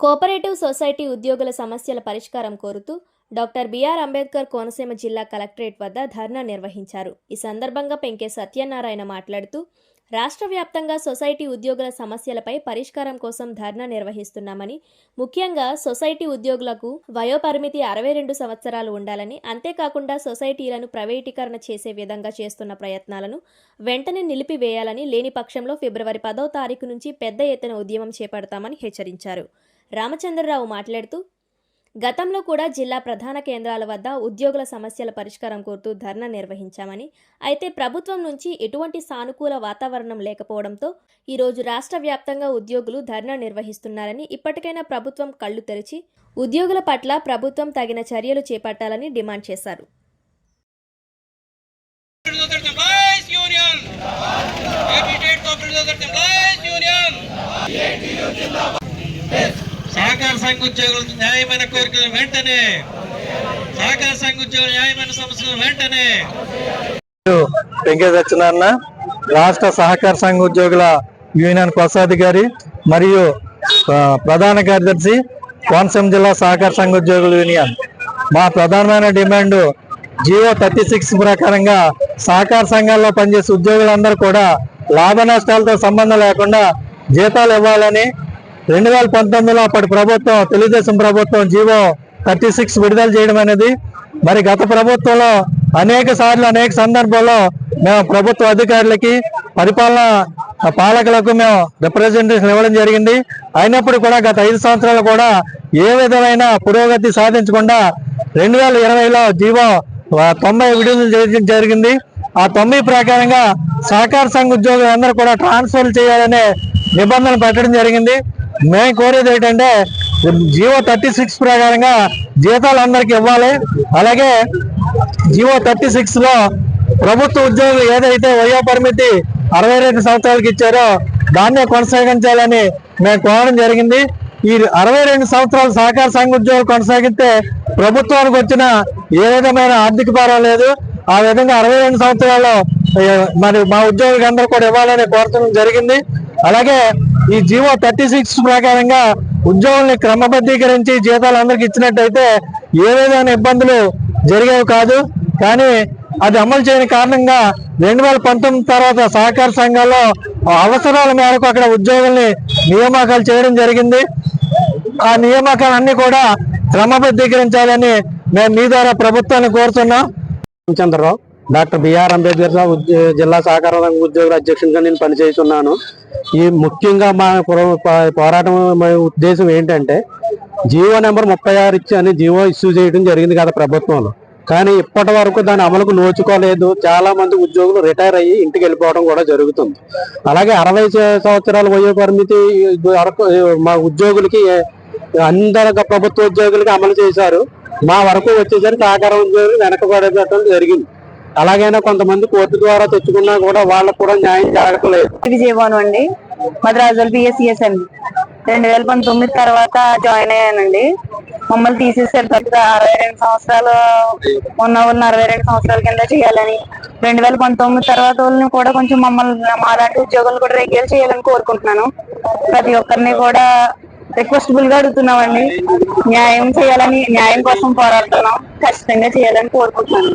Cooperative society ఉద్యోగుల సమస్యల పరిష్కారం కోరుతూ డాక్టర్ బిఆర్ అంబేద్కర్ కోనసీమ జిల్లా కలెక్టరేట్ వద్ద ధర్నా నిర్వహించారు. ఈ సందర్భంగా పెంకే సత్యనారాయణ మాట్లాడుతూ రాష్ట్ర వ్యాప్తంగా సొసైటీ ఉద్యోగుల సమస్యలపై పరిష్కారం కోసం ధర్నా నిర్వహిస్తున్నామని ముఖ్యంగా సొసైటీ ఉద్యోగులకు వయోపరిమితి అరవై రెండు సంవత్సరాలు ఉండాలని అంతేకాకుండా సొసైటీలను ప్రైవేటీకరణ చేసే విధంగా చేస్తున్న ప్రయత్నాలను వెంటనే నిలిపివేయాలని లేని పక్షంలో ఫిబ్రవరి పదో తారీఖు నుంచి పెద్ద ఎత్తున ఉద్యమం చేపడతామని హెచ్చరించారు. రామచంద్రరావు మాట్లాడుతూ గతంలో కూడా జిల్లా ప్రధాన కేంద్రాల వద్ద ఉద్యోగుల సమస్యల పరిష్కారం కోరుతూ ధర్నా నిర్వహించామని అయితే ప్రభుత్వం నుంచి ఎటువంటి సానుకూల వాతావరణం లేకపోవడంతో ఈరోజు రాష్ట్ర వ్యాప్తంగా ఉద్యోగులు ధర్నా నిర్వహిస్తున్నారని ఇప్పటికైనా ప్రభుత్వం కళ్ళు తెరిచి ఉద్యోగుల పట్ల ప్రభుత్వం తగిన చర్యలు చేపట్టాలని డిమాండ్ చేశారు. Cooperative సంఘ ఉద్యోగుల న్యాయమైన కోరికలు వెంటనే. సహకార సంఘ ఉద్యోగుల న్యాయమైన సమస్యలు వెంటనే. వెంకట సత్యనారాయణ రాష్ట్ర సహకార సంఘ ఉద్యోగుల యూనియన్ కోశాధికారి మరియు ప్రధాన కార్యదర్శి కోనసీమ జిల్లా సహకార సంఘ ఉద్యోగుల యూనియన్. మా ప్రధానమైన డిమాండ్ జియో థర్టీ సిక్స్ ప్రకారంగా సహకార సంఘాల్లో పనిచేసే ఉద్యోగులందరూ కూడా లాభ నష్టాలతో సంబంధం లేకుండా జీతాలు ఇవ్వాలని రెండు వేల పంతొమ్మిదిలో అప్పటి ప్రభుత్వం తెలుగుదేశం ప్రభుత్వం జీవో థర్టీ సిక్స్ విడుదల చేయడం అనేది. మరి గత ప్రభుత్వంలో అనేక సార్లు అనేక సందర్భాల్లో మేము ప్రభుత్వ అధికారులకి పరిపాలన పాలకులకు మేము రిప్రజెంటేషన్ ఇవ్వడం జరిగింది. అయినప్పుడు కూడా గత ఐదు సంవత్సరాలు కూడా ఏ విధమైన పురోగతి సాధించకుండా రెండు వేల ఇరవైలో జీవో తొంభై విడుదల చేయడం జరిగింది. ఆ తొంభై ప్రకారంగా సహకార సంఘ ఉద్యోగులందరూ కూడా ట్రాన్స్ఫర్ చేయాలనే నిబంధనలు పెట్టడం జరిగింది. మేము కోరేది ఏంటంటే జియో థర్టీ సిక్స్ ప్రకారంగా జీతాలు అందరికి ఇవ్వాలి. అలాగే జియో థర్టీ సిక్స్లో ప్రభుత్వ ఉద్యోగులు ఏదైతే వయో పరిమితి అరవై రెండు సంవత్సరాలకి ఇచ్చారో దాన్నే కొనసాగించాలని మేము కోరడం జరిగింది. ఈ అరవై రెండు సంవత్సరాలు సహకార సంఘ ఉద్యోగులు కొనసాగితే ప్రభుత్వానికి వచ్చిన ఏ విధమైన ఆర్థిక భారం లేదు. ఆ విధంగా అరవై రెండు సంవత్సరాల్లో మరి మా ఉద్యోగులకు అందరూ కూడా ఇవ్వాలని కోరడం జరిగింది. అలాగే ఈ జీవో థర్టీ సిక్స్ ప్రకారంగా ఉద్యోగుల్ని క్రమబద్ధీకరించి జీతాలు అందరికి ఇచ్చినట్టయితే ఏ విధమైన ఇబ్బందులు జరిగేవి కాదు. కానీ అది అమలు చేయని కారణంగా రెండు వేల పంతొమ్మిది తర్వాత సహకార సంఘాల్లో అవసరాల మేరకు అక్కడ ఉద్యోగుల్ని నియామకాలు చేయడం జరిగింది. ఆ నియామకాలన్నీ కూడా క్రమబద్ధీకరించాలని మేము మీ ద్వారా ప్రభుత్వాన్ని కోరుతున్నాం. చంద్రరావు డాక్టర్ బిఆర్ అంబేద్కర్ సాబ్ జిల్లా సహకార ఉద్యోగుల అధ్యక్షుడిగా నేను పనిచేస్తున్నాను. ఈ ముఖ్యంగా మా పోరాటం ఉద్దేశం ఏంటంటే జీవో నెంబర్ ముప్పై ఆరు ఇచ్చి అని జీవో ఇష్యూ చేయడం జరిగింది కదా ప్రభుత్వంలో. కానీ ఇప్పటి వరకు దాని అమలుకు నోచుకోలేదు. చాలా మంది ఉద్యోగులు రిటైర్ అయ్యి ఇంటికి వెళ్ళిపోవడం కూడా జరుగుతుంది. అలాగే అరవై సంవత్సరాలు సంవత్సరాల వయో పరిమితి వరకు మా ఉద్యోగులకి అందరు ప్రభుత్వ ఉద్యోగులకి అమలు చేశారు. మా వరకు వచ్చేసరికి సహకార ఉద్యోగులు వెనకబడటం జరిగింది. అలాగైనా కొంతమంది కోర్టు ద్వారా తెచ్చుకున్నా కూడా వాళ్ళకు కూడా న్యాయం జరగట్లేదు. విజయభవన్ అండి. మద్రాజులు బిఎస్సిఎస్ఎం రెండు వేల పంతొమ్మిది తర్వాత జాయిన్ అయ్యానండి. మమ్మల్ని తీసేసారు తప్ప అరవై రెండు సంవత్సరాలు ఉన్న ఉన్న అరవై రెండు సంవత్సరాల కింద చేయాలని. రెండు వేల పంతొమ్మిది తర్వాత వాళ్ళని కూడా కొంచెం మమ్మల్ని మాలాంటి ఉద్యోగులు కూడా రెగ్యులర్ చేయాలని కోరుకుంటున్నాను. ప్రతి ఒక్కరిని కూడా రిక్వెస్టబుల్గా అడుగుతున్నామండి. న్యాయం చేయాలని న్యాయం కోసం పోరాడుతున్నాం. ఖచ్చితంగా చేయాలని కోరుకుంటున్నాను.